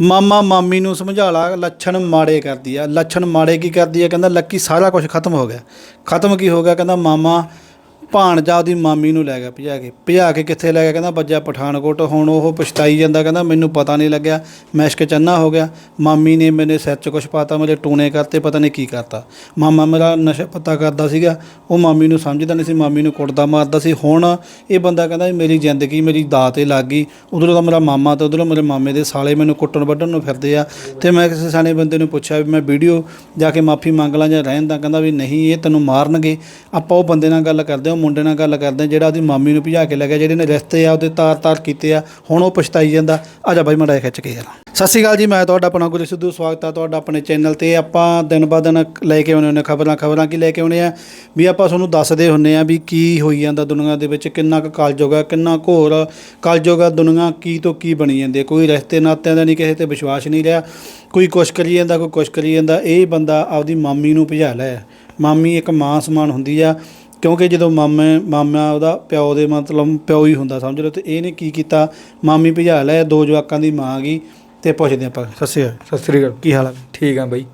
ਮਾਮਾ ਮਾਮੀ ਨੂੰ ਸਮਝਾ ਲਾ, ਲੱਛਣ ਮਾੜੇ ਕਰਦੀ ਆ। ਲੱਛਣ ਮਾੜੇ ਕੀ ਕਰਦੀ ਆ? ਕਹਿੰਦਾ, ਲੱਕੀ ਸਾਰਾ ਕੁਝ ਖਤਮ ਹੋ ਗਿਆ। ਖਤਮ ਕੀ ਹੋ ਗਿਆ? ਕਹਿੰਦਾ, ਮਾਮਾ ਭਾਣਜਾ ਉਹਦੀ ਮਾਮੀ ਨੂੰ ਲੈ ਗਿਆ ਭਜਾ ਕੇ। ਭਜਾ ਕੇ ਕਿੱਥੇ ਲੈ ਗਿਆ? ਕਹਿੰਦਾ ਬੱਜਾ ਪਠਾਨਕੋਟ। ਹੁਣ ਉਹ ਪਛਤਾਈ ਜਾਂਦਾ, ਕਹਿੰਦਾ ਮੈਨੂੰ ਪਤਾ ਨਹੀਂ ਲੱਗਿਆ। ਮੈਸ਼ਕ ਚੰਨਾ ਹੋ ਗਿਆ। ਮਾਮੀ ਨੇ ਮੇਰੇ ਸਿਰ 'ਚ ਕੁਝ ਪਾਤਾ ਮੇਰੇ ਟੂਣੇ ਕਰਤੇ, ਪਤਾ ਨਹੀਂ ਕੀ ਕਰਤਾ। ਮਾਮਾ ਮੇਰਾ ਨਸ਼ਾ ਪਤਾ ਕਰਦਾ ਸੀਗਾ। ਉਹ ਮਾਮੀ ਨੂੰ ਸਮਝਦਾ ਨਹੀਂ ਸੀ, ਮਾਮੀ ਨੂੰ ਕੁੱਟਦਾ ਮਾਰਦਾ ਸੀ। ਹੁਣ ਇਹ ਬੰਦਾ ਕਹਿੰਦਾ ਵੀ ਮੇਰੀ ਜ਼ਿੰਦਗੀ, ਮੇਰੀ ਦਾਅ ਤੇ ਲੱਗ ਗਈ। ਉਧਰੋਂ ਦਾ ਮੇਰਾ ਮਾਮਾ ਤੇ ਉਧਰੋਂ ਮੇਰੇ ਮਾਮੇ ਦੇ ਸਾਲੇ ਮੈਨੂੰ ਕੁੱਟਣ ਵੱਢਣ ਨੂੰ ਫਿਰਦੇ ਆ। ਤੇ ਮੈਂ ਕਿਸੇ ਸਿਆਣੇ ਬੰਦੇ ਨੂੰ ਪੁੱਛਿਆ ਵੀ ਮੈਂ ਵੀਡੀਓ ਜਾ ਕੇ ਮਾਫੀ ਮੰਗ ਲਾਂ ਜਾਂ ਰਹਿਣ ਦਾ, ਕਹਿੰਦਾ ਵੀ ਨਹੀਂ, ਇਹ ਤੈਨੂੰ ਮਾਰਨਗੇ। ਆਪਾਂ ਉਹ ਬੰਦੇ ਨਾਲ ਗੱਲ ਕਰਦੇ ਉਹ ਮੁੰਡੇ ਨਾਲ ਗੱਲ ਕਰਦੇ ਆ ਜਿਹੜਾ ਉਹਦੀ ਮਾਮੀ ਨੂੰ ਭਜਾ ਕੇ ਲੈ ਗਿਆ, ਜਿਹੜੇ ਨੇ ਰਿਸ਼ਤੇ ਆ, ਉਹਦੇ ਤਾਰ-ਤਾਰ ਕੀਤੇ ਆ, ਹੁਣ ਉਹ ਪਛਤਾਈ ਜਾਂਦਾ। ਆ ਜਾ ਬਾਈ ਮੜਾ ਖਿੱਚ ਕੇ ਯਾਰ ਸਤਿ ਸ਼੍ਰੀ ਅਕਾਲ ਜੀ, ਮੈਂ ਤੁਹਾਡਾ ਆਪਣਾ ਗੁਰੂ ਸਿੱਧੂ, ਸਵਾਗਤ ਆ ਤੁਹਾਡਾ ਆਪਣੇ ਚੈਨਲ ਤੇ। ਆਪਾਂ ਦਿਨ ਬਾ ਦਿਨ ਲੈ ਕੇ ਆਉਣੇ ਹੁੰਦੇ ਖਬਰਾਂ ਖਬਰਾਂ ਕੀ ਲੈ ਕੇ ਆਉਣੇ ਆ, ਵੀ ਆਪਾਂ ਤੁਹਾਨੂੰ ਦੱਸਦੇ ਹੁੰਨੇ ਆ ਵੀ ਕੀ ਹੋਈ ਜਾਂਦਾ ਦੁਨੀਆ ਦੇ ਵਿੱਚ, ਕਿੰਨਾ ਕੁ ਕਲਯੁਗ ਆ, ਕਿੰਨਾ ਘੋਰ ਕਲਯੁਗ ਆ, ਦੁਨੀਆ ਕੀ ਤੋਂ ਕੀ ਬਣੀ ਜਾਂਦੀ ਹੈ ਕੋਈ ਰਿਸ਼ਤੇ ਨਾਤਿਆਂ ਦਾ ਨਹੀਂ ਕਿਸੇ ਤੇ ਵਿਸ਼ਵਾਸ ਨਹੀਂ ਰਿਹਾ। ਕੋਈ ਕੁਛ ਕਰੀ ਜਾਂਦਾ, ਕੋਈ ਕੁਛ ਕਰੀ ਜਾਂਦਾ, ਇਹ ਬੰਦਾ ਆਪਦੀ ਮਾਮੀ ਨੂੰ ਭਜਾ ਲਿਆ ਮਾਮੀ ਇੱਕ ਮਾਂ ਸਮਾਨ ਹੁੰਦੀ ਆ ਕਿਉਂਕਿ ਜਦੋਂ ਮਾਮੇ ਮਾਮਾ ਉਹਦਾ ਪਿਓ ਦੇ ਮਤਲਬ ਪਿਓ ਹੀ ਹੁੰਦਾ ਸਮਝ ਲਓ ਤੇ ਇਹਨੇ ਕੀ ਕੀਤਾ? ਮਾਮੀ ਭਜਾ ਲਿਆ ਦੋ ਜਵਾਕਾਂ ਦੀ ਮਾਂ ਗਈ ਤੇ ਪੁੱਛਦੇ ਆਪਾਂ ਸਤਿ ਸ਼੍ਰੀ ਅਕਾਲ ਸਤਿ ਸ੍ਰੀ ਅਕਾਲ। ਕੀ ਹਾਲ ਹੈ ਠੀਕ ਆ ਬਾਈ।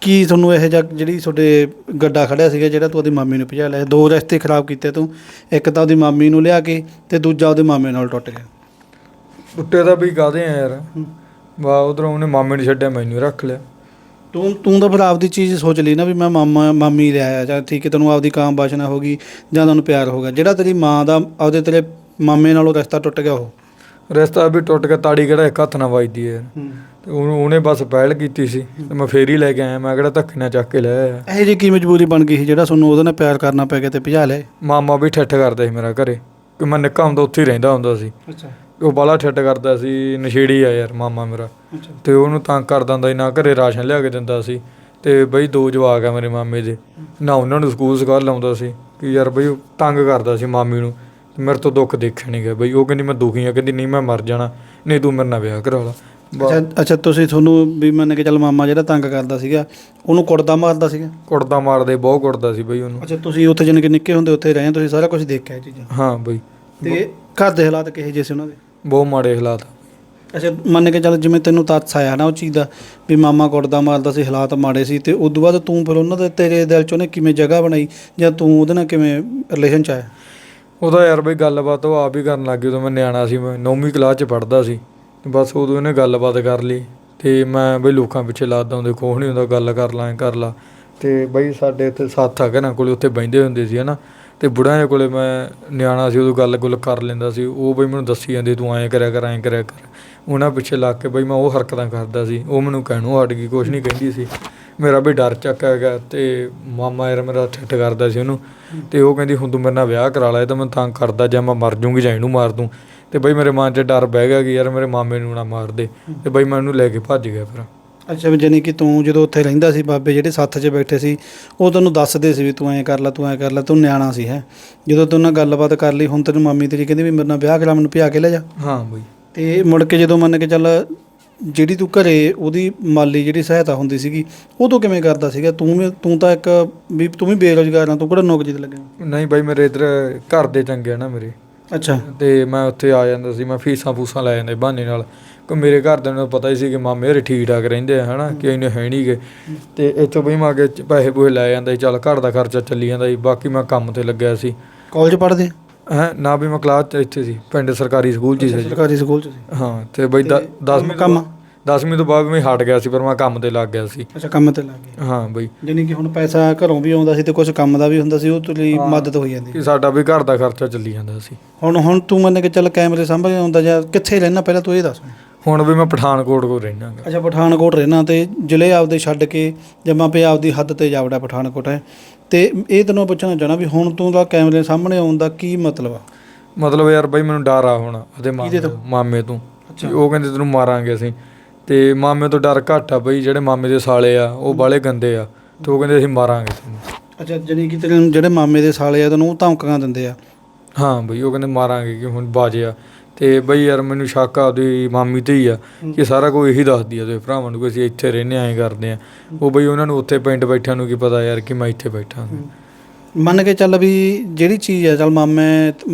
ਕੀ ਤੁਹਾਨੂੰ ਇਹ ਜਿਹੜੀ ਤੁਹਾਡੇ ਗੱਡਾ ਖੜਿਆ ਸੀਗਾ ਜਿਹੜਾ ਤੂੰ ਉਹਦੀ ਮਾਮੀ ਨੂੰ ਭਜਾ ਲਿਆ? ਦੋ ਰਸਤੇ ਖਰਾਬ ਕੀਤੇ ਤੂੰ ਇੱਕ ਤਾਂ ਉਹਦੀ ਮਾਮੀ ਨੂੰ ਲਿਆ ਕੇ ਤੇ ਦੂਜਾ ਉਹਦੇ ਮਾਮੇ ਨਾਲ ਟੁੱਟ ਗਿਆ। ਟੁੱਟੇ ਦਾ ਵੀ ਕਾਦੇ ਆ ਯਾਰ? ਵਾ ਉਧਰੋਂ ਉਹਨੇ ਮਾਮੇ ਨੂੰ ਛੱਡਿਆ ਮੈਨੂੰ ਰੱਖ ਲਿਆ। ਤੂੰ ਤੂੰ ਤਾਂ ਫਿਰ ਆਪਦੀ ਚੀਜ਼ ਸੋਚ ਲਈ ਨਾ ਵੀ ਮੈਂ ਮਾਮਾ ਮਾਮੀ ਲਿਆਇਆ ਜਾਂ ਠੀਕ ਹੈ ਤੈਨੂੰ ਆਪਦੀ ਕਾਮ ਬਾਸ਼ਨਾ ਹੋ ਗਈ ਜਾਂ ਤੁਹਾਨੂੰ ਪਿਆਰ ਹੋ ਗਿਆ। ਜਿਹੜਾ ਤੇਰੀ ਮਾਂ ਦਾ ਆਪਦੇ ਤੇਰੇ ਮਾਮੇ ਨਾਲੋਂ ਰਿਸ਼ਤਾ ਟੁੱਟ ਗਿਆ ਉਹ? ਰਸਤਾ ਵੀ ਟੁੱਟ ਕੇ ਤਾੜੀ ਕਿਹੜਾ ਇੱਕ ਹੱਥ ਨਾਲ ਵੱਜਦੀ ਹੈ। ਤੇ ਉਹਨੂੰ ਉਹਨੇ ਬਸ ਪਹਿਲ ਕੀਤੀ ਸੀ ਤੇ ਮੈਂ ਫੇਰ ਹੀ ਲੈ ਕੇ ਆਇਆ ਮੈਂ ਕਿਹੜਾ ਧੱਕੇ ਨਾਲ ਚੱਕ ਕੇ ਲੈ ਆਇਆ। ਇਹ ਜੀ ਕੀ ਮਜਬੂਰੀ ਬਣ ਗਈ ਸੀ ਜਿਹੜਾ ਤੁਹਾਨੂੰ ਉਹਦੇ ਨਾਲ ਪਿਆਰ ਕਰਨਾ ਪੈ ਗਿਆ ਤੇ ਭਜਾ ਲਿਆ ਮਾਮਾ ਵੀ ਠੱਠ ਕਰਦਾ ਸੀ ਮੇਰਾ ਘਰੇ ਕਿ ਮੈਂ ਨਿੱਕਾ ਹੁੰਦਾ ਉੱਥੇ ਹੀ ਰਹਿੰਦਾ ਹੁੰਦਾ ਸੀ। ਅੱਛਾ। ਉਹ ਬਾਲਾ ਠੱਠ ਕਰਦਾ ਸੀ ਨਸ਼ੇੜੀ ਆ ਯਾਰ ਮਾਮਾ ਮੇਰਾ। ਅੱਛਾ। ਤੇ ਉਹਨੂੰ ਤੰਗ ਕਰ ਦਿੰਦਾ ਸੀ ਨਾ ਘਰੇ ਰਾਸ਼ਨ ਲਿਆ ਕੇ ਦਿੰਦਾ ਸੀ। ਤੇ ਬਈ ਦੋ ਜਵਾਕ ਆ ਮੇਰੇ ਮਾਮੇ ਦੇ ਨਾ ਉਹਨਾਂ ਨੂੰ ਸਕੂਲ ਸਕਾਰ ਲਾਉਂਦਾ ਸੀ ਕਿ ਯਾਰ ਬਈ ਉਹ ਤੰਗ ਕਰਦਾ ਸੀ ਮਾਮੀ ਨੂੰ। ਤੇ ਮੇਰੇ ਤੋਂ ਦੁੱਖ ਨਹੀਂ ਗਿਆ ਬਈ ਉਹ ਕਹਿੰਦੀ ਮੈਂ ਦੁਖੀ ਆ ਕਹਿੰਦੀ ਨਹੀਂ ਮੈਂ ਮਰ ਜਾਣਾ ਨਹੀਂ ਤੂੰ ਮੇਰੇ ਨਾਲ ਵਿਆਹ ਕਰਾ ਲਾ। ਅੱਛਾ ਅੱਛਾ ਤੁਸੀਂ ਤੁਹਾਨੂੰ ਵੀ ਮੰਨ ਕੇ ਚੱਲ ਮਾਮਾ ਜਿਹੜਾ ਤੰਗ ਕਰਦਾ ਸੀਗਾ ਉਹਨੂੰ ਕੁੱਟਦਾ ਮਾਰਦਾ ਸੀਗਾ? ਕੁੱਟਦਾ ਮਾਰਦੇ ਬਹੁਤ ਕੁੱਟਦਾ ਸੀ ਬਈ ਉਹਨੂੰ। ਅੱਛਾ ਤੁਸੀਂ ਉੱਥੇ ਜਾਣੀ ਕਿ ਨਿੱਕੇ ਹੁੰਦੇ ਉੱਥੇ ਰਹੇ ਤੁਸੀਂ ਸਾਰਾ ਕੁਝ ਦੇਖਿਆ ਇਹ ਚੀਜ਼ਾਂ? ਹਾਂ ਬਈ। ਤੇ ਘਰ ਦੇ ਹਾਲਾਤ ਕਿਹੋ ਜਿਹੇ ਸੀ ਉਹਨਾਂ ਦੇ? ਬਹੁਤ ਮਾੜੇ ਹਾਲਾਤ। ਅੱਛਾ ਮੰਨ ਕੇ ਚੱਲ ਜਿਵੇਂ ਤੈਨੂੰ ਤੱਥ ਆਇਆ ਨਾ ਉਹ ਚੀਜ਼ ਦਾ ਵੀ ਮਾਮਾ ਕੁੱਟਦਾ ਮਾਰਦਾ ਸੀ ਹਾਲਾਤ ਮਾੜੇ ਸੀ ਤੇ ਉਦੋਂ ਬਾਅਦ ਤੂੰ ਫਿਰ ਉਹਨਾਂ ਦੇ ਤੇਰੇ ਦਿਲ 'ਚ ਉਹਨੇ ਕਿਵੇਂ ਜਗ੍ਹਾ ਬਣਾਈ ਜਾਂ ਤੂੰ ਉਹਦੇ ਨਾਲ ਕਿਵੇਂ ਰਿਲੇਸ਼ਨ 'ਚ ਆਇਆ? ਉਹਦਾ ਯਾਰ ਬਈ ਗੱਲਬਾਤ ਉਹ ਆਪ ਹੀ ਕਰਨ ਲੱਗ ਗਿਆ ਉਦੋਂ ਮੈਂ ਨਿਆਣਾ ਸੀ ਮੈਂ 9ਵੀਂ ਕਲਾਸ 'ਚ ਪੜ੍ਹਦਾ ਸੀ। ਤੇ ਬਸ ਉਦੋਂ ਇਹਨੇ ਗੱਲਬਾਤ ਕਰ ਲਈ ਤੇ ਮੈਂ ਬਈ ਲੋਕਾਂ ਪਿੱਛੇ ਲੱਗਦਾ ਹੁੰਦੇ ਕੋਹ ਨਹੀਂ ਹੁੰਦਾ ਗੱਲ ਕਰ ਲਾਂ ਕਰ ਲਾ। ਤੇ ਬਈ ਸਾਡੇ ਇੱਥੇ ਸਾਥ ਆ ਘਰਾਂ ਕੋਲੇ ਉੱਥੇ ਬੈਂਦੇ ਹੁੰਦੇ ਸੀ ਹਨਾ। ਅਤੇ ਬੁੜਿਆਂ ਦੇ ਕੋਲ ਮੈਂ ਨਿਆਣਾ ਸੀ, ਉਦੋਂ ਗੱਲ ਗੁੱਲ ਕਰ ਲੈਂਦਾ ਸੀ, ਉਹ ਬਈ ਮੈਨੂੰ ਦੱਸੀ ਜਾਂਦੇ, ਤੂੰ ਐਂ ਕਰਿਆ ਕਰ, ਐਂ ਕਰਿਆ ਕਰ। ਉਹਨਾਂ ਪਿੱਛੇ ਲੱਗ ਕੇ ਬਈ ਮੈਂ ਉਹ ਹਰਕਤਾਂ ਕਰਦਾ ਸੀ, ਉਹ ਮੈਨੂੰ ਕਹਿਣੋਂ ਹਟ ਗਈ, ਕੁਛ ਨਹੀਂ ਕਹਿੰਦੀ ਸੀ। ਮੇਰਾ ਵੀ ਡਰ ਚੱਕ ਹੈਗਾ ਤੇ ਮਾਮਾ ਯਾਰ ਮੇਰਾ ਠੱਠ ਕਰਦਾ ਸੀ ਉਹਨੂੰ ਤੇ ਉਹ ਕਹਿੰਦੀ, ਹੁਣ ਤੂੰ ਮੇਰੇ ਨਾਲ ਵਿਆਹ ਕਰਾ ਲੈ, ਇਹ ਤਾਂ ਮੈਂ ਤੰਗ ਕਰਦਾ ਜਾਂ ਮੈਂ ਮਰ ਜੂੰਗੀ ਜਾਂ ਇਹਨੂੰ ਮਾਰ ਦੂੰ। ਤੇ ਬਈ ਮੇਰੇ ਮਨ 'ਚ ਡਰ ਬਹਿ ਗਿਆ ਕਿ ਯਾਰ ਮੇਰੇ ਮਾਮੇ ਨੂੰ ਨਾ ਮਾਰ ਦੇ ਤੇ ਬਈ ਮੈਂ ਉਹਨੂੰ ਲੈ ਕੇ ਭੱਜ ਗਿਆ ਫਿਰ। ਅੱਛਾ ਵੀ ਕਿ ਤੂੰ ਜਦੋਂ ਉੱਥੇ ਰਹਿੰਦਾ ਸੀ ਬਾਬੇ ਜਿਹੜੇ ਸੱਥ 'ਚ ਬੈਠੇ ਸੀ ਉਹ ਤੈਨੂੰ ਦੱਸਦੇ ਸੀ ਵੀ ਤੂੰ ਐਂ ਕਰ ਲੈ ਤੂੰ ਐਂ ਕਰ ਲੈ ਤੂੰ ਨਿਆਣਾ ਸੀ ਹੈ। ਜਦੋਂ ਤੂੰ ਉਹਨਾਂ ਗੱਲਬਾਤ ਕਰ ਲਈ ਹੁਣ ਤੈਨੂੰ ਮਾਮੀ ਤੇਰੀ ਕਹਿੰਦੀ ਵੀ ਮੇਰੇ ਨਾਲ ਵਿਆਹ ਕਰਾ ਮੈਨੂੰ ਭਜਾ ਕੇ ਲੈ ਜਾ। ਹਾਂ ਬਈ। ਤੇ ਮੁੜ ਕੇ ਜਦੋਂ ਮੰਨ ਕੇ ਚੱਲ ਜਿਹੜੀ ਤੂੰ ਘਰੇ ਉਹਦੀ ਮਾਲੀ ਜਿਹੜੀ ਸਹਾਇਤਾ ਹੁੰਦੀ ਸੀਗੀ ਉਹ ਤੋਂ ਕਿਵੇਂ ਕਰਦਾ ਸੀਗਾ? ਤੂੰ ਵੀ ਤੂੰ ਤਾਂ ਇੱਕ ਵੀ ਤੂੰ ਵੀ ਬੇਰੋਜ਼ਗਾਰ ਆ ਤੂੰ ਕਿਹੜਾ ਨੌਕਰੀ ਤੇ ਲੱਗਿਆ? ਨਹੀਂ ਬਈ ਮੇਰੇ ਇਧਰ ਘਰ ਦੇ ਚੰਗੇ ਆ ਨਾ ਮੇਰੇ। ਅੱਛਾ। ਤੇ ਮੈਂ ਉੱਥੇ ਆ ਜਾਂਦਾ ਸੀ ਮੈਂ ਫੀਸਾਂ ਫੂਸਾਂ ਲੈ ਜਾਂਦਾ ਸੀ ਬਹਾਨੇ ਨਾਲ। ਕਿ ਮੇਰੇ ਘਰਦਿਆਂ ਨੂੰ ਪਤਾ ਹੀ ਸੀ ਕਿ ਮਾਮੇ ਮੇਰੇ ਠੀਕ ਠਾਕ ਰਹਿੰਦੇ ਆ ਹਨਾ ਕਿ ਇਹਨੇ ਹੈ ਨਹੀਂਗੇ ਤੇ ਇੱਥੋਂ ਬਈ ਮੈਂ ਅੱਗੇ ਪੈਸੇ ਪੂਸੇ ਲੈ ਜਾਂਦਾ ਸੀ ਚੱਲ ਘਰ ਦਾ ਖਰਚਾ ਚੱਲੀ ਜਾਂਦਾ ਸੀ ਬਾਕੀ ਮੈਂ ਕੰਮ ਤੇ ਲੱਗਿਆ ਸੀ। ਕਾਲਜ ਪੜ੍ਹਦੇ? ਹੈ ਨਾ ਵੀ ਮੈਂ ਕਲਾਸ ਚ ਇੱਥੇ ਸੀ ਪਿੰਡ ਸਰਕਾਰੀ ਸਕੂਲ ਚ ਸੀ। ਸਰਕਾਰੀ ਸਕੂਲ ਚ ਸੀ। ਹਾਂ ਤੇ ਬਈ 10ਵੀਂ ਕੰਮ? 10ਵੀਂ ਤੋਂ ਬਾਅਦ ਮੈਂ ਹਟ ਗਿਆ ਸੀ ਪਰ ਮੈਂ ਕੰਮ ਤੇ ਲੱਗ ਗਿਆ ਸੀ। ਅੱਛਾ ਕੰਮ ਤੇ ਲੱਗ ਗਿਆ। ਹਾਂ ਬਈ। ਜਾਣੀ ਕਿ ਹੁਣ ਪੈਸਾ ਘਰੋਂ ਵੀ ਆਉਂਦਾ ਸੀ ਤੇ ਕੁਝ ਕੰਮ ਦਾ ਵੀ ਹੁੰਦਾ ਸੀ ਉਹ ਤੋਂ ਲਈ। ਮਦਦ ਹੋ ਜਾਂਦੀ। ਕਿ ਸਾਡਾ ਵੀ ਘਰ ਦਾ ਖਰਚਾ ਚੱਲੀ ਜਾਂਦਾ ਸੀ। ਹੁਣ ਹੁਣ ਤੂੰ ਮੰਨ ਕੇ ਚੱਲ ਕੈਮਰੇ ਸਾਹਮਣੇ ਆਉਂਦਾ ਜਾਂ ਕਿੱਥੇ ਰਹਿਣਾ ਪਹਿਲਾਂ ਤੂੰ ਇਹ ਦੱਸ ਹੁਣ ਵੀ ਮੈਂ ਪਠਾਨਕੋਟ ਕੋਲ ਰਹਿਣਾ ਗਾ। ਅੱਛਾ ਪਠਾਨਕੋਟ ਰਹਿਣਾ ਤੇ ਜ਼ਿਲ੍ਹੇ ਆਪਦੇ ਛੱਡ ਕੇ ਜਮਾ ਪਿਆ ਆਪਦੀ ਹੱਦ ਤੇ ਜਾਵੜਾ ਪਠਾਨਕੋਟ ਹੈ। ਤੇ ਇਹ ਤੈਨੂੰ ਪੁੱਛਣਾ ਚਾਹਣਾ ਵੀ ਹੁਣ ਤੂੰ ਦਾ ਕੈਮਰੇ ਸਾਹਮਣੇ ਆਉਣ ਦਾ ਕੀ ਮਤਲਬ ਆ? ਮਤਲਬ ਯਾਰ ਬਈ ਮੈਨੂੰ ਡਰ ਆ ਹੁਣ ਉਹਦੇ ਮਾਮੇ ਤੋਂ? ਮਾਮੇ ਤੋਂ। ਉਹ ਕਹਿੰਦੇ ਤੈਨੂੰ ਮਾਰਾਂਗੇ ਅਸੀਂ। ਤੇ ਮਾਮੇ ਤੋਂ ਡਰ ਘੱਟ ਆ ਬਈ ਜਿਹੜੇ ਮਾਮੇ ਦੇ ਸਾਲੇ ਆ ਉਹ ਬਾਲੇ ਗੰਦੇ ਆ। ਤੇ ਉਹ ਕਹਿੰਦੇ ਅਸੀਂ ਮਾਰਾਂਗੇ ਤੈਨੂੰ। ਅੱਛਾ ਜਾਣੀ ਕਿ ਤੇਰੇ ਜਿਹੜੇ ਮਾਮੇ ਦੇ ਸਾਲੇ ਆ ਤੈਨੂੰ ਉਹ ਧਮਕੀਆਂ ਦਿੰਦੇ ਆ। ਹਾਂ ਬਈ ਉਹ ਕਹਿੰਦੇ ਮਾਰਾਂਗੇ ਕਿ ਹੁਣ ਬਾਜਿਆ ਤੇ ਬਈ ਯਾਰ ਮੈਨੂੰ ਸ਼ੱਕ ਆ ਉਹਦੀ ਮਾਮੀ ਤੇ ਹੀ ਆ ਕਿ ਸਾਰਾ ਕੋਈ ਇਹੀ ਦੱਸਦੀ ਆ ਤੇ ਭਰਾਵਾਂ ਨੂੰ ਕਿ ਅਸੀਂ ਇੱਥੇ ਰਹਿੰਦੇ ਆਂ ਕਰਦੇ ਆ। ਉਹ ਬਈ ਉਹਨਾਂ ਨੂੰ ਉੱਥੇ ਪਿੰਡ ਬੈਠਿਆਂ ਨੂੰ ਕੀ ਪਤਾ ਯਾਰ ਕਿ ਮੈਂ ਇੱਥੇ ਬੈਠਾ ਹਾਂ। ਮੰਨ ਕੇ ਚੱਲ ਵੀ ਜਿਹੜੀ ਚੀਜ਼ ਹੈ ਚੱਲ ਮਾਮੇ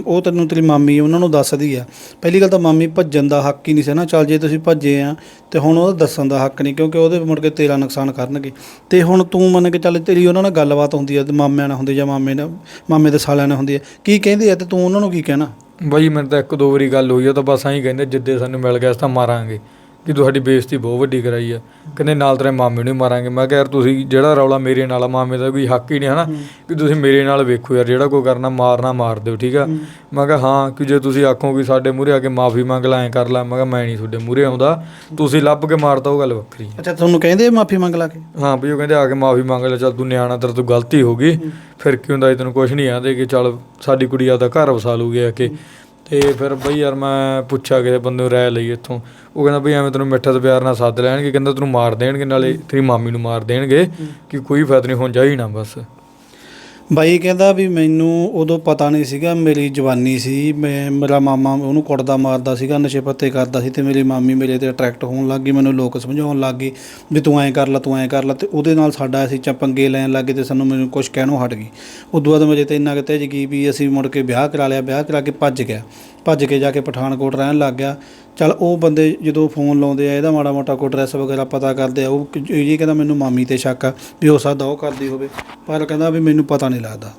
ਉਹ ਤੈਨੂੰ ਤੇਰੀ ਮਾਮੀ ਉਹਨਾਂ ਨੂੰ ਦੱਸਦੀ ਆ। ਪਹਿਲੀ ਗੱਲ ਤਾਂ ਮਾਮੀ ਭੱਜਣ ਦਾ ਹੱਕ ਹੀ ਨਹੀਂ ਸੀ ਨਾ ਚੱਲ ਜੇ ਤੁਸੀਂ ਭੱਜੇ ਆ ਤੇ ਹੁਣ ਉਹਦਾ ਦੱਸਣ ਦਾ ਹੱਕ ਨਹੀਂ ਕਿਉਂਕਿ ਉਹਦੇ ਮੁੜ ਕੇ ਤੇਰਾ ਨੁਕਸਾਨ ਕਰਨਗੇ। ਤੇ ਹੁਣ ਤੂੰ ਮੰਨ ਕੇ ਚੱਲ ਤੇਰੀ ਉਹਨਾਂ ਨਾਲ ਗੱਲਬਾਤ ਹੁੰਦੀ ਆ ਤੇ ਮਾਮਿਆਂ ਨਾਲ ਹੁੰਦੀ ਜਾਂ ਮਾਮੇ ਨਾਲ ਮਾਮੇ ਦੇ ਸਾਲਿਆਂ ਨਾਲ ਹੁੰਦੀ ਆ ਕੀ ਕਹਿੰਦੇ ਆ ਤੇ ਤੂੰ ਉਹਨਾਂ ਨੂੰ ਕੀ ਕਹਿਣਾ? ਬਾਈ ਮੇਰੇ ਤਾਂ ਇੱਕ ਦੋ ਵਾਰੀ ਗੱਲ ਹੋਈ ਆ ਤਾਂ ਬਸ ਐਂ ਕਹਿੰਦੇ ਜਿੱਦੇ ਸਾਨੂੰ ਮਿਲ ਗਿਆ ਅਸੀਂ ਤਾਂ ਮਾਰਾਂਗੇ। ਕਿ ਤੁਹਾਡੀ ਬੇਇੱਜ਼ਤੀ ਬਹੁਤ ਵੱਡੀ ਕਰਾਈ ਆ। ਕਹਿੰਦੇ ਨਾਲ ਤੇਰੇ ਮਾਮੇ ਨੂੰ ਹੀ ਮਾਰਾਂਗੇ। ਮੈਂ ਕਿਹਾ ਯਾਰ ਤੁਸੀਂ ਜਿਹੜਾ ਰੌਲਾ ਮੇਰੇ ਨਾਲ ਆ ਮਾਮੇ ਦਾ ਕੋਈ ਹੱਕ ਹੀ ਨਹੀਂ ਹਨਾ ਕਿ ਤੁਸੀਂ ਮੇਰੇ ਨਾਲ ਵੇਖੋ ਯਾਰ ਜਿਹੜਾ ਕੋਈ ਕਰਨਾ ਮਾਰਨਾ ਮਾਰ ਦਿਓ ਠੀਕ ਆ? ਮੈਂ ਕਿਹਾ ਹਾਂ ਕਿ ਜੇ ਤੁਸੀਂ ਆਖੋ ਕਿ ਸਾਡੇ ਮੂਹਰੇ ਆ ਕੇ ਮਾਫੀ ਮੰਗ ਲੈ ਐਂ ਕਰ ਲੈ ਮੈਂ ਕਿਹਾ ਮੈਂ ਨਹੀਂ ਤੁਹਾਡੇ ਮੂਹਰੇ ਆਉਂਦਾ। ਤੁਸੀਂ ਲੱਭ ਕੇ ਮਾਰਦਾ ਉਹ ਗੱਲ ਵੱਖਰੀ ਆ। ਅੱਛਾ ਤੁਹਾਨੂੰ ਕਹਿੰਦੇ ਮਾਫੀ ਮੰਗ ਲਾ ਕੇ? ਹਾਂ ਵੀ ਉਹ ਕਹਿੰਦੇ ਆ ਕੇ ਮਾਫੀ ਮੰਗ ਲੈ ਚੱਲ ਤੂੰ ਨਿਆਣਾ ਤੇਰੇ ਤੋਂ ਗਲਤੀ ਹੋ ਗਈ। ਫਿਰ ਕੀ ਹੁੰਦਾ ਸੀ ਤੈਨੂੰ ਕੁਝ ਨਹੀਂ ਆਂਦੇ ਕਿ ਚੱਲ ਸਾਡੀ ਕੁੜੀ ਆਪਦਾ ਘਰ ਵਸਾ ਲੂਗੀ ਆ ਕੇ। ਤੇ ਫਿਰ ਬਈ ਯਾਰ ਮੈਂ ਪੁੱਛਿਆ ਕਿਸੇ ਬੰਦੇ ਨੂੰ ਰਾਇ ਲਈ ਇੱਥੋਂ। ਉਹ ਕਹਿੰਦਾ ਬਈ ਐਵੇਂ ਤੈਨੂੰ ਮਿੱਠਾ ਤੇ ਪਿਆਰ ਨਾਲ ਸੱਦ ਲੈਣਗੇ ਕਹਿੰਦਾ ਤੈਨੂੰ ਮਾਰ ਦੇਣਗੇ ਨਾਲੇ ਤੇਰੀ ਮਾਮੀ ਨੂੰ ਮਾਰ ਦੇਣਗੇ ਕਿ ਕੋਈ ਫਾਇਦਾ ਨਹੀਂ ਹੁਣ ਜਾਈ ਨਾ ਬਸ। ਬਾਈ ਕਹਿੰਦਾ ਵੀ ਮੈਨੂੰ ਉਦੋਂ ਪਤਾ ਨਹੀਂ ਸੀਗਾ, ਮੇਰੀ ਜਵਾਨੀ ਸੀ, ਮੈਂ, ਮੇਰਾ ਮਾਮਾ ਉਹਨੂੰ ਕੁੱਟਦਾ ਮਾਰਦਾ ਸੀਗਾ, ਨਸ਼ੇ ਪੱਤੇ ਕਰਦਾ ਸੀ ਤੇ ਮੇਰੀ ਮਾਮੀ ਮੇਰੇ ਤੇ ਅਟਰੈਕਟ ਹੋਣ ਲੱਗ ਗਈ, ਮੈਨੂੰ ਲੋਕ ਸਮਝਾਉਣ ਲੱਗ ਗਏ ਵੀ ਤੂੰ ਐਂ ਕਰ ਲੈ, ਤੂੰ ਐਂ ਕਰ ਲੈ ਤੇ ਉਹਦੇ ਨਾਲ ਸਾਡਾ ਅਸੀਂ ਚਾ ਪੰਗੇ ਲੈਣ ਲੱਗੇ ਤੇ ਸਾਨੂੰ ਮੈਨੂੰ ਕੁਝ ਕਹਿਣੋਂ ਹਟ ਗਈ। ਉਦੋਂ ਬਾਅਦ ਮੇਰੇ ਤੇ ਇੰਨਾ ਕਿਤੇ ਗਈ ਵੀ ਅਸੀਂ ਮੁੜ ਕੇ ਵਿਆਹ ਕਰਾ ਲਿਆ, ਵਿਆਹ ਕਰਾ ਕੇ ਭੱਜ ਗਿਆ। ਭੱਜ ਕੇ ਜਾ ਕੇ ਪਠਾਨਕੋਟ ਰਹਿਣ ਲੱਗ ਗਿਆ। ਚਲ ਉਹ ਬੰਦੇ ਜਦੋਂ ਫੋਨ ਲਾਉਂਦੇ ਆ ਇਹਦਾ ਮਾੜਾ ਮੋਟਾ ਕੋਈ ਐਡਰੈਸ ਵਗੈਰਾ ਪਤਾ ਕਰਦੇ ਆ ਉਹ ਇਹ ਕਹਿੰਦਾ ਮੈਨੂੰ ਮਾਮੀ ਤੇ ਸ਼ੱਕ ਆ ਵੀ ਹੋ ਸਕਦਾ ਉਹ ਕਰਦੀ ਹੋਵੇ। ਪਰ ਕਹਿੰਦਾ ਵੀ ਮੈਨੂੰ ਪਤਾ ਨਹੀਂ ਲੱਗਦਾ।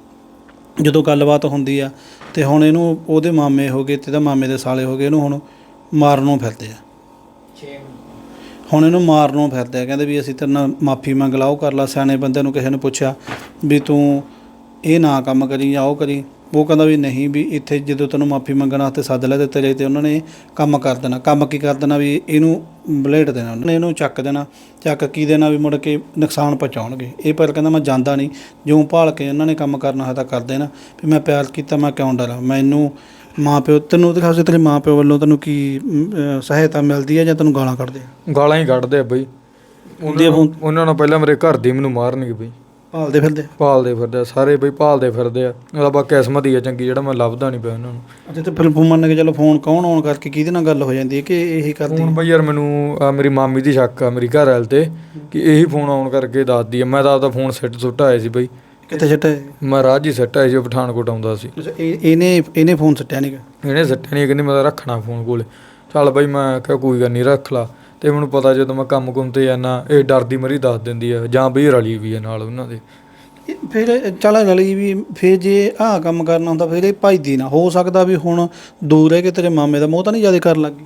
ਜਦੋਂ ਗੱਲਬਾਤ ਹੁੰਦੀ ਆ ਤੇ ਹੁਣ ਇਹਨੂੰ ਉਹਦੇ ਮਾਮੇ ਹੋ ਗਏ ਤੇ ਇਹਦਾ ਮਾਮੇ ਦੇ ਸਾਲੇ ਹੋ ਗਏ ਇਹਨੂੰ ਹੁਣ ਮਾਰਨੋਂ ਫਿਰਦੇ ਆ। ਹੁਣ ਇਹਨੂੰ ਮਾਰਨੋਂ ਫਿਰਦੇ ਆ ਕਹਿੰਦੇ ਵੀ ਅਸੀਂ ਤੇਰੇ ਨਾਲ ਮਾਫੀ ਮੰਗ ਲਾ ਉਹ ਕਰ ਲਾ। ਸਿਆਣੇ ਬੰਦੇ ਨੂੰ ਕਿਸੇ ਨੂੰ ਪੁੱਛਿਆ ਵੀ ਤੂੰ ਇਹ ਨਾ ਕੰਮ ਕਰੀ ਜਾਂ ਉਹ ਕਰੀ। ਉਹ ਕਹਿੰਦਾ ਵੀ ਨਹੀਂ ਵੀ ਇੱਥੇ ਜਦੋਂ ਤੈਨੂੰ ਮਾਫੀ ਮੰਗਣ ਵਾਸਤੇ ਸੱਦ ਲਿਆ ਤੇ ਤੇਰੇ ਤੇ ਉਹਨਾਂ ਨੇ ਕੰਮ ਕਰ ਦੇਣਾ। ਕੰਮ ਕੀ ਕਰ ਦੇਣਾ ਵੀ ਇਹਨੂੰ ਬਲੇਡ ਦੇਣਾ ਉਹਨਾਂ ਨੇ ਇਹਨੂੰ ਚੱਕ ਦੇਣਾ। ਚੱਕ ਕੀ ਦੇਣਾ ਵੀ ਮੁੜ ਕੇ ਨੁਕਸਾਨ ਪਹੁੰਚਾਉਣਗੇ। ਇਹ ਪਰ ਕਹਿੰਦਾ ਮੈਂ ਜਾਂਦਾ ਨਹੀਂ। ਜਿਉਂ ਭਾਲ ਕੇ ਉਹਨਾਂ ਨੇ ਕੰਮ ਕਰਨਾ ਹੈ ਤਾਂ ਕਰ ਦੇਣਾ। ਵੀ ਮੈਂ ਪਿਆਰ ਕੀਤਾ ਮੈਂ ਕਿਉਂ ਡਰਾਂ? ਮੈਨੂੰ ਮਾਂ ਪਿਓ ਤੈਨੂੰ ਤੇ ਖਾਸੇ ਤੇਰੇ ਮਾਂ ਪਿਓ ਵੱਲੋਂ ਤੈਨੂੰ ਕੀ ਸਹਾਇਤਾ ਮਿਲਦੀ ਹੈ ਜਾਂ ਤੈਨੂੰ ਗਾਲਾਂ ਕੱਢਦੇ ਗਾਲਾਂ ਹੀ ਕੱਢਦੇ ਆ ਬਈ। ਉਹਨਾਂ ਨੂੰ ਪਹਿਲਾਂ ਮੇਰੇ ਘਰ ਦੀ ਮੈਨੂੰ ਮਾਰਨਗੇ ਬਈ। ਭਾਲਦੇ ਫਿਰਦੇ ਭਾਲਦੇ ਫਿਰਦੇ ਆ, ਸਾਰੇ ਬਈ ਭਾਲਦੇ ਫਿਰਦੇ ਆ। ਉਹਦਾ ਬਾ ਕਿਸਮਤ ਹੀ ਆ ਚੰਗੀ ਜਿਹੜਾ ਮੈਂ ਲੱਭਦਾ ਨਹੀਂ ਪਿਆ ਉਹਨਾਂ ਨੂੰ। ਅੱਛਾ ਤੇ ਫਿਰ ਮੰਨ ਕੇ ਚਲੋ ਫੋਨ ਕੌਣ ਆਨ ਕਰਕੇ ਕਿਹਦੇ ਨਾਲ ਗੱਲ ਹੋ ਜਾਂਦੀ ਹੈ ਕਿ ਇਹੀ ਕਰਦੀ ਹੁਣ ਬਈ ਯਾਰ ਮੈਨੂੰ ਆਹ ਮੇਰੀ ਮਾਮੀ ਦੀ ਸ਼ੱਕ ਆ ਮੇਰੀ ਘਰ ਵਾਲ ਤੇ ਕਿ ਇਹੀ ਫੋਨ ਆਨ ਕਰਕੇ ਦੱਸਦੀ ਆ। ਮੈਂ ਤਾਂ ਆਪਦਾ ਫੋਨ ਸਿੱਟ ਸੁੱਟ ਆਇਆ ਸੀ ਬਈ। ਕਿੱਥੇ ਛੱਟੇ ਮੈਂ ਰਾਜ ਹੀ ਸਿੱਟ ਆਇਆ ਸੀ ਉਹ ਪਠਾਨਕੋਟ ਆਉਂਦਾ ਸੀ। ਅੱਛਾ ਇਹ ਇਹਨੇ ਇਹਨੇ ਫੋਨ ਸੱਟਿਆ ਨਹੀਂਗਾ ਇਹਨੇ ਸੱਟਿਆ ਨਹੀਂ ਕਹਿੰਦੀ ਮੈਂ ਤਾਂ ਰੱਖਣਾ ਫੋਨ ਕੋਲੇ। ਚੱਲ ਬਈ ਮੈਂ ਕਿਹਾ ਕੋਈ ਗੱਲ ਨਹੀਂ ਰੱਖ ਲਾ। ਤੇ ਮੈਨੂੰ ਪਤਾ ਜਦੋਂ ਮੈਂ ਕੰਮ ਕੁੰਮ ਤੇ ਜਾਣਾ ਇਹ ਡਰਦੀ ਮਰੀ ਦੱਸ ਦਿੰਦੀ ਆ ਜਾਂ ਬਈ ਰਲੀ ਵੀ ਆ ਨਾਲ ਉਹਨਾਂ ਦੇ। ਫਿਰ ਚੱਲ ਰਲੀ ਵੀ ਫਿਰ ਜੇ ਆਹ ਕੰਮ ਕਰਨਾ ਹੁੰਦਾ ਫਿਰ ਇਹ ਭਜਦੀ ਨਾ। ਹੋ ਸਕਦਾ ਵੀ ਹੁਣ ਦੂਰ ਹੈ ਕਿ ਤੇਰੇ ਮਾਮੇ ਦਾ ਮੋਹ ਤਾਂ ਨਹੀਂ ਜ਼ਿਆਦਾ ਕਰਨ ਲੱਗੀ।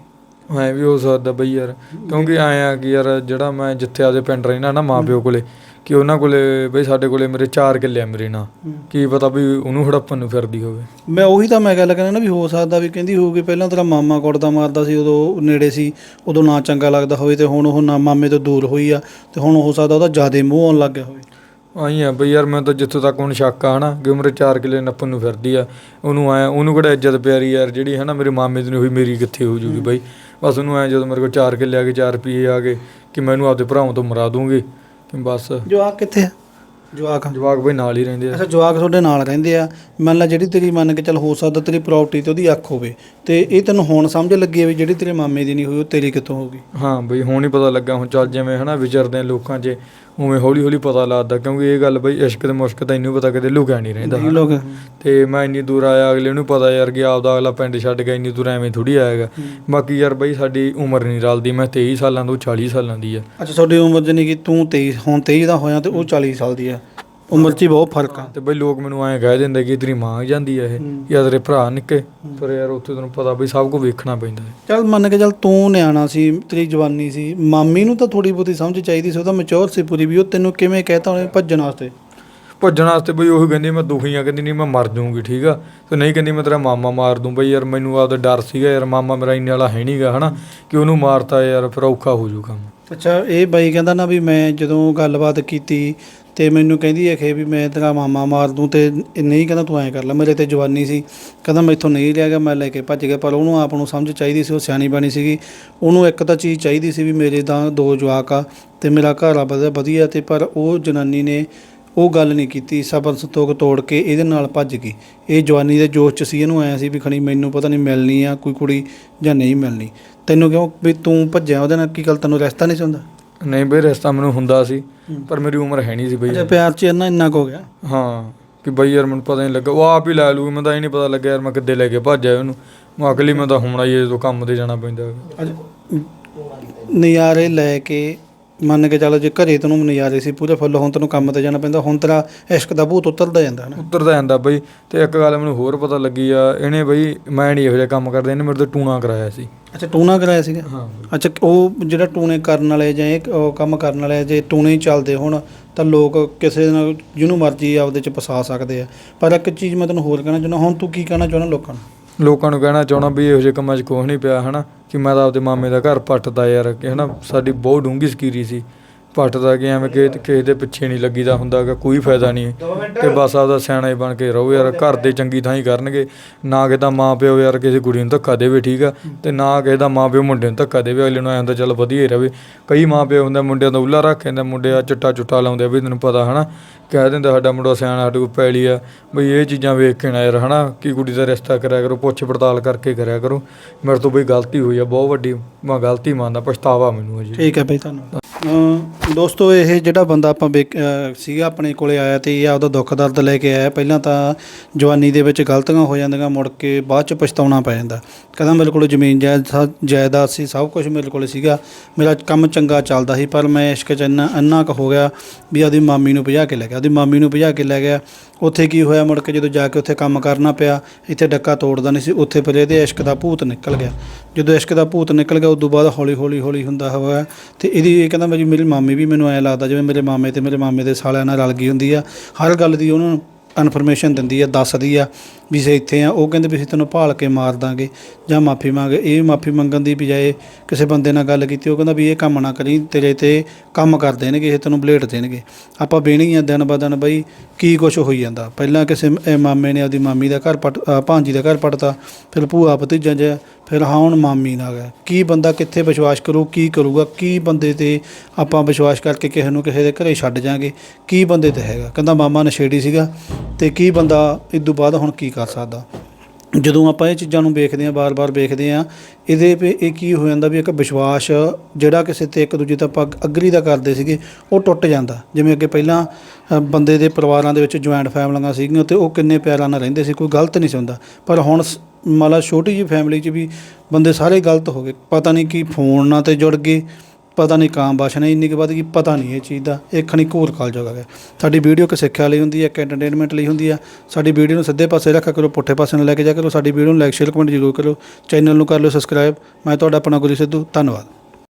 ਐ ਵੀ ਹੋ ਸਕਦਾ ਬਈ ਯਾਰ ਕਿਉਂਕਿ ਆਇਆ ਕਿ ਯਾਰ ਜਿਹੜਾ ਮੈਂ ਜਿੱਥੇ ਆਦੇ ਪਿੰਡ ਰਹਿਣਾ ਨਾ ਮਾਂ ਪਿਓ ਕੋਲੇ ਕਿ ਉਹਨਾਂ ਕੋਲੇ ਬਈ ਸਾਡੇ ਕੋਲੇ ਮੇਰੇ 4 ਕਿੱਲੇ ਆ ਮੇਰੇ ਨਾਲ ਕੀ ਪਤਾ ਵੀ ਉਹਨੂੰ ਹੜੱਪਣ ਨੂੰ ਫਿਰਦੀ ਹੋਵੇ। ਮੈਂ ਉਹੀ ਤਾਂ ਮੈਂ ਗੱਲ ਕਰਨਾ ਨਾ ਵੀ ਹੋ ਸਕਦਾ ਵੀ ਕਹਿੰਦੀ ਹੋਊਗੀ ਪਹਿਲਾਂ ਤੇਰਾ ਮਾਮਾ ਕੁੱਟਦਾ ਮਾਰਦਾ ਸੀ ਉਦੋਂ ਨੇੜੇ ਸੀ ਉਦੋਂ ਨਾ ਚੰਗਾ ਲੱਗਦਾ ਹੋਵੇ ਤੇ ਹੁਣ ਉਹ ਨਾ ਮਾਮੇ ਤੋਂ ਦੂਰ ਹੋਈ ਆ ਤੇ ਹੁਣ ਹੋ ਸਕਦਾ ਉਹਦਾ ਜ਼ਿਆਦਾ ਮੋਹ ਆਉਣ ਲੱਗ ਗਿਆ ਹੋਵੇ। ਆਈ ਆ ਬਈ ਯਾਰ ਮੈਂ ਤਾਂ ਜਿੱਥੋਂ ਤੱਕ ਹੁਣ ਸ਼ੱਕ ਆ ਹਨਾ ਕਿ ਮੇਰੇ 4 ਕਿੱਲੇ ਨੱਪਣ ਨੂੰ ਫਿਰਦੀ ਆ। ਉਹਨੂੰ ਆਇਆ ਉਹਨੂੰ ਕਿਹੜਾ ਇੱਜ਼ਤ ਪਿਆਰੀ ਯਾਰ ਜਿਹੜੀ ਹਨਾ ਮੇਰੇ ਮਾਮੇ ਦੀ ਨਹੀਂ ਹੋਈ ਮੇਰੀ ਕਿੱਥੇ ਹੋ ਜੂਗੀ ਬਈ। ਬਸ ਉਹਨੂੰ ਐ ਜਦੋਂ ਮੇਰੇ ਕੋਲ 4 ਕਿੱਲੇ ਆ ਗਏ 4 ਰੁਪਏ ਆ ਗਏ ਕਿ ਮੈਨੂੰ ਆਪਦੇ ਭਰਾਵਾਂ ਤੋਂ ਮਰਾ ਦੂੰਗੀ। ਕਿ ਬਸ। ਜਵਾਕ ਕਿੱਥੇ ਆ? ਜਵਾਕ। ਜਵਾਕ ਬਈ ਨਾਲ ਹੀ ਰਹਿੰਦੇ ਆ। ਅੱਛਾ ਜਵਾਕ ਤੁਹਾਡੇ ਨਾਲ ਰਹਿੰਦੇ ਆ। ਮੰਨ ਲਾ ਜਿਹੜੀ ਤੇਰੀ ਮੰਨ ਕੇ ਚੱਲ ਹੋ ਸਕਦਾ ਤੇਰੀ ਪ੍ਰਾਪਰਟੀ ਤੇ ਉਹਦੀ ਅੱਖ ਹੋਵੇ ਤੇ ਇਹ ਤੈਨੂੰ ਹੁਣ ਸਮਝ ਲੱਗੀ ਵੀ ਜਿਹੜੀ ਤੇਰੇ ਮਾਮੇ ਦੀ ਨਹੀਂ ਹੋਈ ਉਹ ਤੇਰੀ ਕਿੱਥੋਂ ਹੋਊਗੀ? ਹਾਂ ਬਈ ਹੁਣ ਹੀ ਪਤਾ ਲੱਗਾ ਹੁਣ ਚੱਲ ਜਿਵੇਂ ਹਨਾ ਵਿਚਰਦੇ ਆ ਲੋਕਾਂ 'ਚ ਉਵੇਂ ਹੌਲੀ ਹੌਲੀ ਪਤਾ ਲੱਗਦਾ ਕਿਉਂਕਿ ਇਹ ਗੱਲ ਬਈ ਇਸ਼ਕ ਤੇ ਮੁਸ਼ਕ ਤਾਂ ਇਹਨੂੰ ਪਤਾ ਕਿਤੇ ਲੁਕਿਆ ਨਹੀਂ ਰਹਿੰਦਾ ਇਹ ਲੋਕ। ਤੇ ਮੈਂ ਇੰਨੀ ਦੂਰ ਆਇਆ ਅਗਲੇ ਨੂੰ ਪਤਾ ਯਾਰ ਕਿ ਆਪਦਾ ਅਗਲਾ ਪਿੰਡ ਛੱਡ ਗਿਆ ਇੰਨੀ ਦੂਰ ਐਵੇਂ ਥੋੜੀ ਆਏਗਾ ਬਾਕੀ ਯਾਰ ਬਈ ਸਾਡੀ ਉਮਰ ਨਹੀਂ ਰਲਦੀ ਮੈਂ 23 ਸਾਲਾਂ ਤੋਂ 40 ਸਾਲਾਂ ਦੀ ਆ। ਅੱਛਾ ਤੁਹਾਡੀ ਉਮਰ ਜਨੀ ਕਿ ਤੂੰ 23 ਹੁਣ 23 ਦਾ ਹੋਇਆ ਤੇ ਉਹ 40 ਸਾਲ ਦੀ ਆ। ਉਮਰ 'ਚ ਹੀ ਬਹੁਤ ਫ਼ਰਕ ਆ। ਤੇ ਬਈ ਲੋਕ ਮੈਨੂੰ ਐਂ ਕਹਿ ਦਿੰਦੇ ਕਿ ਤੇਰੀ ਮਾਂ ਜਾਂਦੀ ਆ ਇਹ? ਜਾਂ ਤੇਰੇ ਭਰਾ ਨਿੱਕੇ? ਪਰ ਯਾਰ ਉੱਥੇ ਤੈਨੂੰ ਪਤਾ ਬਈ ਸਭ ਕੁਝ ਵੇਖਣਾ ਪੈਂਦਾ ਹੈ। ਚੱਲ ਮੰਨ ਕੇ ਚੱਲ ਤੂੰ ਨਿਆਣਾ ਸੀ ਤੇਰੀ ਜਵਾਨੀ ਸੀ ਮਾਮੀ ਨੂੰ ਤਾਂ ਥੋੜੀ ਬਹੁਤੀ ਸਮਝ ਚਾਹੀਦੀ ਸੀ ਉਹਦਾ ਮੈਚੁਰ ਸੀ ਪੂਰੀ ਵੀ ਉਹ ਤੈਨੂੰ ਕਿਵੇਂ ਕਹਿਤਾ ਉਹਨੇ ਭੱਜਣ ਵਾਸਤੇ? ਭੱਜਣ ਵਾਸਤੇ ਬਈ ਉਹੀ ਕਹਿੰਦੀ ਮੈਂ ਦੁਖੀ ਆ ਕਹਿੰਦੀ ਨਹੀਂ ਮੈਂ ਮਰ ਜਾਊਂਗੀ ਠੀਕ ਆ? ਤੇ ਨਹੀਂ ਕਹਿੰਦੀ ਮੈਂ ਤੇਰਾ ਮਾਮਾ ਮਾਰ ਦੂੰ। ਬਈ ਯਾਰ ਮੈਨੂੰ ਆਪਦਾ ਡਰ ਸੀਗਾ ਯਾਰ ਮਾਮਾ ਮੇਰਾ ਇੰਨੇ ਵਾਲਾ ਹੈ ਨਹੀਂਗਾ ਹਨਾ? ਕਿ ਉਹਨੂੰ ਮਾਰਤਾ ਯਾਰ ਫਿਰ ਔਖਾ ਹੋ ਜੂ ਕੰਮ। ਅੱਛਾ ਇਹ ਬਾਈ ਕਹਿੰਦਾ ਨਾ ਵੀ ਮੈਂ ਜਦੋਂ ਗੱਲਬਾਤ ਕੀਤੀ ਤੇ ਮੈਨੂੰ ਕਹਿੰਦੀ ਹੈ ਕਿ ਵੀ ਮੈਂ ਤੇਰਾ ਮਾਮਾ ਮਾਰ ਦੂੰ ਤੇ ਨਹੀਂ ਕਹਿੰਦਾ ਤੂੰ ਐਂ ਕਰ ਲੈ। ਮੇਰੇ ਤੇ ਜਵਾਨੀ ਸੀ। ਕਹਿੰਦਾ ਮੈਥੋਂ ਨਹੀਂ ਰਿਹਾ ਗਿਆ, ਮੈਂ ਲੈ ਕੇ ਭੱਜ ਗਿਆ, ਪਰ ਉਹਨੂੰ ਆਪ ਨੂੰ ਸਮਝ ਚਾਹੀਦੀ ਸੀ, ਉਹ ਸਿਆਣੀ ਬਣੀ ਸੀਗੀ। ਉਹਨੂੰ ਇੱਕ ਤਾਂ ਚੀਜ਼ ਚਾਹੀਦੀ ਸੀ ਵੀ ਮੇਰੇ ਤਾਂ ਦੋ ਜਵਾਕ ਆ ਤੇ ਮੇਰਾ ਘਰ ਆ, ਵਧੀਆ ਵਧੀਆ ਤੇ ਪਰ ਉਹ ਜਨਾਨੀ ਨੇ ਉਹ ਗੱਲ ਨਹੀਂ ਕੀਤੀ। ਸਬਰ ਸੰਤੋਖ ਤੋੜ ਕੇ ਇਹਦੇ ਨਾਲ ਭੱਜ ਗਈ। ਇਹ ਜਵਾਨੀ ਦੇ ਜੋਸ਼ ਚ ਸੀ, ਇਹਨੂੰ ਆਇਆ ਸੀ ਵੀ ਖਣੀ ਮੈਨੂੰ ਪਤਾ ਨਹੀਂ ਮਿਲਣੀ ਆ ਕੋਈ ਕੁੜੀ ਜਾਂ ਨਹੀਂ ਮਿਲਣੀ। ਤੈਨੂੰ ਕਿਉਂ ਵੀ ਤੂੰ ਭੱਜਿਆ ਉਹਦੇ ਨਾਲ? ਕੀ ਗੱਲ? ਤੈਨੂੰ ਰਸਤਾ ਨਹੀਂ ਚਾਹੁੰਦਾ ਨਹੀਂ ਬਈ ਰਿਸ਼ਤਾ ਮੈਨੂੰ ਹੁੰਦਾ ਸੀ ਪਰ ਮੇਰੀ ਉਮਰ ਹੈ ਨਹੀਂ ਸੀ ਬਈ। ਅੱਛਾ ਪਿਆਰ ਚ ਇੰਨਾ ਇੰਨਾ ਕੁ ਹੋ ਗਿਆ? ਹਾਂ ਕਿ ਬਈ ਯਾਰ ਮੈਨੂੰ ਪਤਾ ਨਹੀਂ ਲੱਗਾ। ਉਹ ਆਪ ਹੀ ਲੈ ਲੂ ਮੈਨੂੰ ਤਾਂ ਇਹ ਨਹੀਂ ਪਤਾ ਲੱਗਿਆ ਯਾਰ ਮੈਂ ਕਿੱਦੇ ਲੈ ਕੇ ਭੱਜਿਆ ਉਹਨੂੰ। ਮੈਂ ਅਗਲੀ ਮੈਂ ਤਾਂ ਹੁਣ ਆਈ ਜਦੋਂ ਕੰਮ ਤੇ ਜਾਣਾ ਪੈਂਦਾ। ਅੱਜ ਨਜ਼ਾਰੇ ਲੈ ਕੇ ਮੰਨ ਕੇ ਚੱਲ ਜੇ ਘਰੇ ਤੈਨੂੰ ਨਜ਼ਾਰੇ ਸੀ ਪੂਰੇ ਫੁੱਲ ਹੁਣ ਤੈਨੂੰ ਕੰਮ ਤੇ ਜਾਣਾ ਪੈਂਦਾ ਹੁਣ ਤੇਰਾ ਇਸ਼ਕ ਦਾ ਭੂਤ ਉਤਰਦਾ ਜਾਂਦਾ ਨਾ ਉੱਤਰਦਾ ਜਾਂਦਾ ਬਈ ਤੇ ਇੱਕ ਗੱਲ ਮੈਨੂੰ ਹੋਰ ਪਤਾ ਲੱਗੀ ਆ ਇਹਨੇ ਬਈ ਮੈਂ ਨਹੀਂ ਇਹੋ ਜਿਹਾ ਕੰਮ ਕਰਦਾ ਇਹਨੇ ਮੇਰੇ ਤੋਂ ਟੂਣਾ ਕਰਾਇਆ ਸੀ। ਅੱਛਾ ਟੂਣਾ ਕਰਾਇਆ ਸੀਗਾ? ਹਾਂ ਅੱਛਾ ਉਹ ਜਿਹੜਾ ਟੂਣੇ ਕਰਨ ਵਾਲੇ ਜਾਂ ਇਹ ਉਹ ਕੰਮ ਕਰਨ ਵਾਲੇ ਜੇ ਟੂਣੇ ਹੀ ਚੱਲਦੇ ਹੋਣ ਤਾਂ ਲੋਕ ਕਿਸੇ ਨਾਲ ਜਿਹਨੂੰ ਮਰਜ਼ੀ ਆਪਦੇ ਚ ਫਸਾ ਸਕਦੇ ਆ। ਪਰ ਇੱਕ ਚੀਜ਼ ਮੈਂ ਤੈਨੂੰ ਹੋਰ ਕਹਿਣਾ ਚਾਹੁੰਦਾ ਹੁਣ ਤੂੰ ਕੀ ਕਹਿਣਾ ਚਾਹੁੰਦਾ ਲੋਕਾਂ ਨੂੰ? ਲੋਕਾਂ ਨੂੰ ਕਹਿਣਾ ਚਾਹਣਾ ਵੀ ਇਹੋ ਜਿਹੇ ਕੰਮਾਂ 'ਚ ਕੁਛ ਨਹੀਂ ਪਿਆ ਹੈ ਨਾ ਕਿ ਮੈਂ ਤਾਂ ਆਪਦੇ ਮਾਮੇ ਦਾ ਘਰ ਪੱਟਦਾ ਯਾਰ ਕਿ ਹੈ ਨਾ ਸਾਡੀ ਬਹੁਤ ਡੂੰਘੀ ਸਕੀਰੀ ਸੀ। ਪੱਟਦਾ ਕਿ ਐਵੇਂ ਕਿ ਕਿਸੇ ਦੇ ਪਿੱਛੇ ਨਹੀਂ ਲੱਗੀਦਾ ਹੁੰਦਾ ਗਾ, ਕੋਈ ਫਾਇਦਾ ਨਹੀਂ। ਤੇ ਬਸ ਆਪਦਾ ਸਿਆਣਾ ਹੀ ਬਣ ਕੇ ਰਹੋ ਯਾਰ, ਘਰ ਦੇ ਚੰਗੀ ਥਾਂ ਹੀ ਕਰਨਗੇ। ਨਾ ਕਿਸੇ ਦਾ ਮਾਂ ਪਿਓ ਯਾਰ ਕਿਸੇ ਕੁੜੀ ਨੂੰ ਧੱਕਾ ਦੇਵੇ, ਠੀਕ ਆ? ਤੇ ਨਾ ਕਿਸੇ ਦਾ ਮਾਂ ਪਿਓ ਮੁੰਡੇ ਨੂੰ ਧੱਕਾ ਦੇਵੇ, ਅਗਲੇ ਨੂੰ ਐਂ ਹੁੰਦਾ ਚੱਲ ਵਧੀਆ ਹੀ ਰਵੇ। ਕਈ ਮਾਂ ਪਿਓ ਹੁੰਦੇ ਮੁੰਡਿਆਂ ਦਾ ਉੱਲਾ ਰੱਖ ਜਾਂਦਾ ਮੁੰਡੇ ਆ ਚਿੱਟਾ ਚੁੱਟਾ ਲਾਉਂਦੇ ਆ ਵੀ ਤੈਨੂੰ ਪਤਾ ਹਨਾ। ਕਹਿ ਦਿੰਦਾ ਸਾਡਾ ਮੁੰਡਾ ਸਿਆਣਾ, ਸਾਡੇ ਕੋਲ ਪੈਲੀ ਆ। ਬਈ ਇਹ ਚੀਜ਼ਾਂ ਵੇਖ ਕੇ ਨਾ ਯਾਰ ਹਨਾ, ਕਿ ਕੁੜੀ ਦਾ ਰਿਸ਼ਤਾ ਕਰਿਆ ਕਰੋ, ਪੁੱਛ ਪੜਤਾਲ ਕਰਕੇ ਕਰਿਆ ਕਰੋ। ਮੇਰੇ ਤੋਂ ਬਈ ਗਲਤੀ ਹੋਈ ਆ, ਬਹੁਤ ਵੱਡੀ, ਮੈਂ ਗਲਤੀ ਮੰਨਦਾ, ਪਛਤਾਵਾ ਮੈਨੂੰ ਅਜੇ ਠੀਕ ਹੈ ਬਈ ਤੁਹਾਨੂੰ ਦੋਸਤੋ, ਇਹ ਜਿਹੜਾ ਬੰਦਾ ਆਪਾਂ ਵੇਖ- ਸੀਗਾ ਆਪਣੇ ਕੋਲੇ ਆਇਆ ਤੇ ਇਹ ਆਪਦਾ ਦੁੱਖ ਦਰਦ ਲੈ ਕੇ ਆਇਆ, ਪਹਿਲਾਂ ਤਾਂ ਜਵਾਨੀ ਦੇ ਵਿੱਚ ਗਲਤੀਆਂ ਹੋ ਜਾਂਦੀਆਂ, ਮੁੜ ਕੇ ਬਾਅਦ ਚ ਪਛਤਾਉਣਾ ਪੈ ਜਾਂਦਾ। ਕਹਿੰਦਾ ਮੇਰੇ ਕੋਲ ਜ਼ਮੀਨ ਜਾਇਦਾਦ ਜਾਇਦਾਦ ਸੀ, ਸਭ ਕੁਝ ਮੇਰੇ ਕੋਲ ਸੀਗਾ। ਮੇਰਾ ਕੰਮ ਚੰਗਾ ਚੱਲਦਾ ਸੀ, ਪਰ ਮੈਂ ਇਸ਼ਕ ਚ ਇੰਨਾ ਇੰਨਾ ਕੁ ਹੋ ਗਿਆ ਵੀ ਉਹਦੀ ਮਾਮੀ ਨੂੰ ਭਜਾ ਕੇ ਲੈ ਗਿਆ। ਉਹਦੀ ਮਾਮੀ ਨੂੰ ਭਜਾ ਕੇ ਲੈ ਗਿਆ। ਉੱਥੇ ਕੀ ਹੋਇਆ, ਮੁੜ ਕੇ ਜਦੋਂ ਜਾ ਕੇ ਉੱਥੇ ਕੰਮ ਕਰਨਾ ਪਿਆ, ਇੱਥੇ ਡੱਕਾ ਤੋੜਦਾ ਨਹੀਂ ਸੀ, ਉੱਥੇ ਫਿਰ ਇਹਦੇ ਇਸ਼ਕ ਦਾ ਭੂਤ ਨਿਕਲ ਗਿਆ। ਜਦੋਂ ਇਸ਼ਕ ਦਾ ਭੂਤ ਨਿਕਲ ਗਿਆ ਉਸ ਤੋਂ ਬਾਅਦ ਹੌਲੀ ਹੌਲੀ ਹੌਲੀ ਹੁੰਦਾ ਹੋਇਆ ਤੇ ਇਹਦੀ ਇਹ ਕਹਿੰਦਾ ਜੀ ਮੇਰੀ ਮਾਮੀ ਵੀ ਮੈਨੂੰ ਐ ਲੱਗਦਾ ਜਿਵੇਂ ਮੇਰੇ ਮਾਮੇ ਤੇ ਮੇਰੇ ਮਾਮੇ ਦੇ ਸਾਲਿਆਂ ਨਾਲ ਰਲ ਗਈ ਹੁੰਦੀ ਆ। ਹਰ ਗੱਲ ਦੀ ਉਹਨੂੰ ਇਨਫੋਰਮੇਸ਼ਨ ਦਿੰਦੀ ਆ ਦੱਸਦੀ ਆ ਵੀ ਅਸੀਂ ਇੱਥੇ ਆ। ਉਹ ਕਹਿੰਦੇ ਵੀ ਅਸੀਂ ਤੈਨੂੰ ਭਾਲ ਕੇ ਮਾਰ ਦਾਂਗੇ ਜਾਂ ਮਾਫੀ ਮੰਗ ਇਹ ਮਾਫੀ ਮੰਗਣ ਦੀ ਬਜਾਏ ਕਿਸੇ ਬੰਦੇ ਨਾਲ ਗੱਲ ਕੀਤੀ ਉਹ ਕਹਿੰਦਾ ਵੀ ਇਹ ਕੰਮ ਨਾ ਕਰੀ ਤੇਰੇ ਤੇ ਕੰਮ ਕਰ ਦੇਣਗੇ ਇਹ ਤੈਨੂੰ ਬਲੇਡ ਦੇਣਗੇ। ਆਪਾਂ ਬੇਣੀ ਆ ਦਿਨ ਬ ਦਿਨ ਬਈ ਕੀ ਕੁਛ ਹੋਈ ਜਾਂਦਾ। ਪਹਿਲਾਂ ਕਿਸੇ ਮਾਮੇ ਨੇ ਆਪਦੀ ਮਾਮੀ ਦਾ ਘਰ ਪਟ ਅ, ਭਾਂਜੀ ਦਾ ਘਰ ਪਟਤਾ ਫਿਰ ਭੂਆ ਭਤੀਜਾ ਜਿਹਾ ਫਿਰ ਹਾਂ, ਹੁਣ ਮਾਮੀ ਨਾਲ ਗਿਆ ਕੀ ਬੰਦਾ ਕਿੱਥੇ ਵਿਸ਼ਵਾਸ ਕਰੂ, ਕੀ ਕਰੂਗਾ, ਕੀ ਬੰਦੇ ਤੇ ਆਪਾਂ ਵਿਸ਼ਵਾਸ ਕਰਕੇ ਕਿਸੇ ਨੂੰ ਕਿਸੇ ਦੇ ਘਰੇ ਛੱਡ ਜਾਾਂਗੇ, ਕੀ ਬੰਦੇ ਤੇ ਹੈਗਾ। ਕਹਿੰਦਾ ਮਾਮਾ ਨਸ਼ੇੜੀ ਸੀਗਾ ਤੇ ਕੀ ਬੰਦਾ ਇਦੋਂ ਬਾਅਦ ਹੁਣ ਕੀ ਕਰ ਸਕਦਾ। ਜਦੋਂ ਆਪਾਂ ਇਹ ਚੀਜ਼ਾਂ ਨੂੰ ਵੇਖਦੇ ਹਾਂ, ਬਾਰ-ਬਾਰ ਵੇਖਦੇ ਹਾਂ, ਇਹਦੇ 'ਤੇ ਇਹ ਕੀ ਹੋ ਜਾਂਦਾ ਵੀ ਇੱਕ ਵਿਸ਼ਵਾਸ ਜਿਹੜਾ ਕਿਸੇ ਤੇ ਇੱਕ ਦੂਜੇ ਤੇ ਆਪਾਂ ਅਗਰੀ ਦਾ ਕਰਦੇ ਸੀਗੇ, ਉਹ ਟੁੱਟ ਜਾਂਦਾ। ਜਿਵੇਂ ਅੱਗੇ ਪਹਿਲਾਂ ਬੰਦੇ ਦੇ ਪਰਿਵਾਰਾਂ ਦੇ ਵਿੱਚ ਜੁਆਇੰਟ ਫੈਮਲੀਆਂ ਸੀਗੀਆਂ ਤੇ ਉਹ ਕਿੰਨੇ ਪਿਆਰਾਂ ਨਾਲ ਰਹਿੰਦੇ ਸੀ, ਕੋਈ ਗਲਤ ਨਹੀਂ ਸੀ ਹੁੰਦਾ। ਪਰ ਹੁਣ ਸ- ਛੋਟੀ ਜਿਹੀ ਫੈਮਿਲੀ 'ਚ ਵੀ ਬੰਦੇ ਸਾਰੇ ਗਲਤ ਹੋ ਗਏ। ਪਤਾ ਨਹੀਂ ਕੀ ਫੋਨ ਨਾਲ ਤੇ ਜੁੜ ਗਏ, ਪਤਾ ਨਹੀਂ ਕਾਂ ਬਾਸ਼ਨਾ ਇੰਨੀ ਕੁ ਵੱਧ ਗਈ, ਪਤਾ ਨਹੀਂ ਇਹ ਚੀਜ਼ ਦਾ। ਇਹ ਖਣੀ ਘੋਰ ਕਾਲ ਜਗਾ ਗਿਆ। ਸਾਡੀ ਵੀਡੀਓ ਇੱਕ ਸਿੱਖਿਆ ਲਈ ਹੁੰਦੀ ਹੈ, ਇੱਕ ਐਂਟਰਟੇਨਮੈਂਟ ਲਈ ਹੁੰਦੀ ਹੈ। ਸਾਡੀ ਵੀਡੀਓ ਨੂੰ ਸਿੱਧੇ ਪਾਸੇ ਰੱਖਿਆ ਕਰੋ, ਪੁੱਠੇ ਪਾਸੇ ਨੂੰ ਲੈ ਕੇ ਜਾ ਕਰੋ। ਸਾਡੀ ਵੀਡੀਓ ਨੂੰ ਲਾਈਕ ਸ਼ੇਅਰ ਕਮੈਂਟ ਜ਼ਰੂਰ ਕਰੋ। ਚੈਨਲ ਨੂੰ ਕਰ ਲਓ ਸਬਸਕ੍ਰਾਈਬ ਮੈਂ ਤੁਹਾਡਾ ਆਪਣਾ ਗੁਰੀ ਸਿੱਧੂ। ਧੰਨਵਾਦ।